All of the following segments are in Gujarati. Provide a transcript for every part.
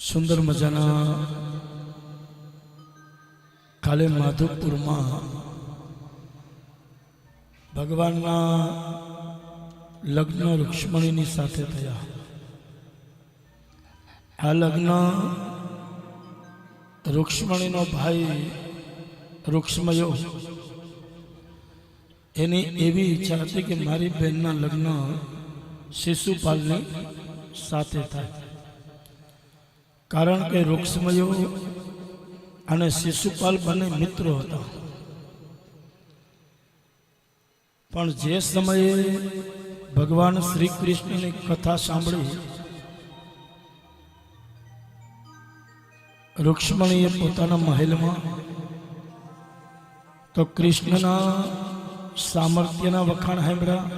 સુંદર મજાના કાલે માધવપુરમાં ભગવાનના લગ્ન રૂક્ષ્મણીની સાથે થયા આ લગ્ન રૂક્ષ્મણીનો ભાઈ રૂક્ષ્મયો એની એવી ઈચ્છા હતી કે મારી બહેનના લગ્ન શિશુપાલની સાથે થાય કારણ કે રૂક્ષ્મયો અને શિશુપાલ બંને મિત્રો હતા. પણ જે સમયે ભગવાન શ્રી કૃષ્ણની કથા સાંભળી, રૂક્ષ્મણીએ પોતાના મહેલમાં તો કૃષ્ણના સામર્થ્યના વખાણ સાંભળ્યા,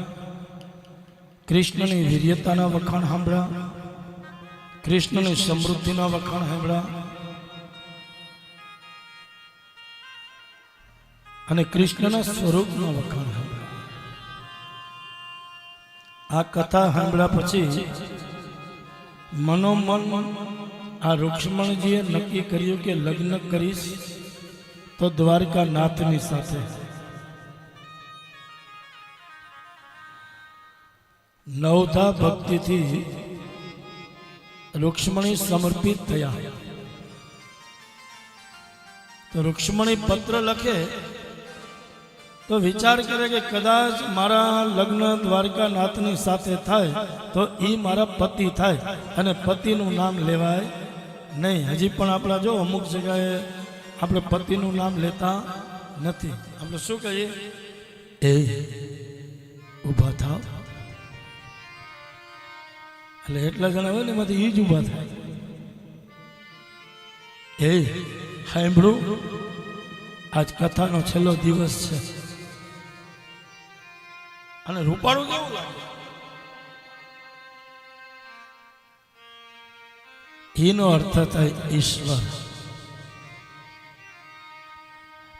કૃષ્ણની વીર્યતાના વખાણ સાંભળ્યા કૃષ્ણની સમૃદ્ધિના વખાણ સાંભળ્યા. અને કૃષ્ણના સ્વરૂપના વખાણ સાંભળ્યા. આ કથા સાંભળ્યા પછી મનોમન આ રુક્ષ્મણજીએ નક્કી કર્યું કે લગ્ન કરીશ તો દ્વારકા નાથની સાથે. નવધા ભક્તિથી રૂક્ષ્મણી સમર્પિત થયા. તો રૂક્ષ્મણી પત્ર લખે, તો વિચાર કરે કે કદાચ મારા લગ્ન દ્વારકા નાથની સાથે થાય તો એ મારા પતિ થાય અને પતિનું નામ લેવાય નહીં. હજી પણ આપણા જો અમુક જગ્યાએ આપણે પતિનું નામ લેતા નથી. આપણે શું કહીએ? એ ઊભા થાવ. એટલે એટલા જણા હોય ને એમાંથી એ જ ઊભા થાય. એ, સાંભળું. આજ કથાનો છેલ્લો દિવસ છે. અને રૂપાળું કેવું લાગે? એનો અર્થ થાય ઈશ્વર.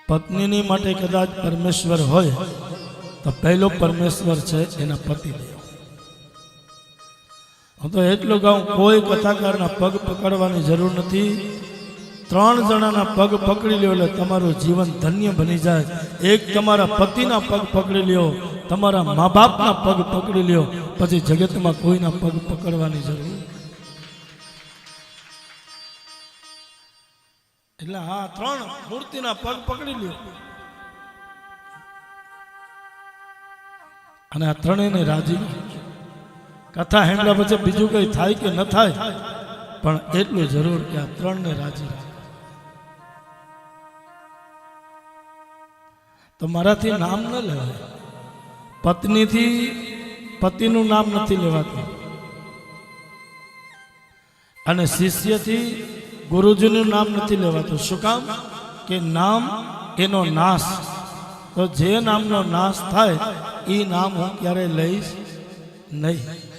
પત્નીની માટે કદાચ પરમેશ્વર હોય, તો પહેલો પરમેશ્વર છે એના પતિદેવ હું તો એટલું કહું, કોઈ કથાકારના પગ પકડવાની જરૂર નથી. ત્રણ જણાના પગ પકડી લ્યો એટલે તમારું જીવન ધન્ય બની જાય. એક તમારા પતિના પગ પકડી લ્યો, તમારા મા બાપના પગ પકડી લ્યો, પછી જગતમાં કોઈના પગ પકડવાની જરૂર એટલે હા ત્રણ મૂર્તિના પગ પકડી લ્યો. અને આ ત્રણેયને રાજી કથા હેંડલા પછી બીજું કઈ થાય કે ન થાય, પણ એટલું જરૂર કે આ ત્રણને રાજી તો મારાથી નામ ન લેવાય. પત્નીથી પતિનું નામ નથી લેવાતું. અને શિષ્યથી ગુરુજીનું નામ નથી લેવાતું. શું કામ? કે નામ એનો નાશ. તો જે નામનો નાશ થાય એ નામ હું ક્યારેય લઈશ નહીં.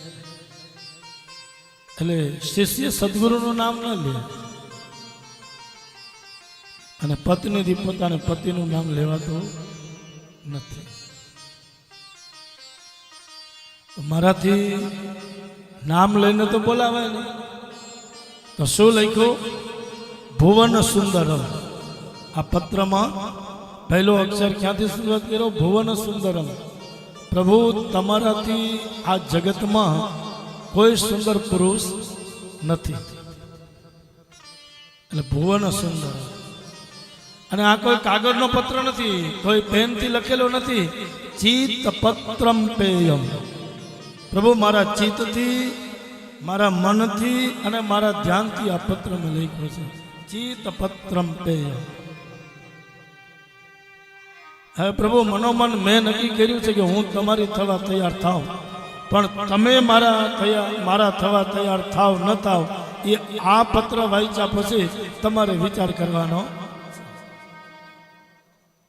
એટલે શિષ્ય સદગુરુનું નામ ન લે. અને પત્નીથી પોતાને પતિનું નામ લેવાતું નથી. મારાથી નામ લઈને તો બોલાવે ને તો શું લખ્યું? ભુવન સુંદરમ આ પત્રમાં પહેલો અક્ષર ક્યાંથી શરૂઆત કર્યો? ભુવન સુંદરમ પ્રભુ, તમારાથી આ જગતમાં કોઈ સુંદર પુરુષ નથી. એટલે ભુવન સુંદર. અને આ કોઈ કાગળનો પત્ર નથી, કોઈ પેનથી લખેલો નથી. ચિત્ત પત્રમ પેયમ. પ્રભુ, મારા ચિત્તથી, મારા મનથી અને મારા ધ્યાનથી આ પત્ર મેં લખ્યો છે. ચિત્ત પત્રમ પેયમ. હવે પ્રભુ, મનોમન મેં નક્કી કર્યું છે કે હું તમારી થવા તૈયાર થાઉં. પણ તમે મારા થયા મારા થવા તૈયાર થાવ ન થાવ, એ આ પત્ર વાંચ્યા પછી તમારે વિચાર કરવાનો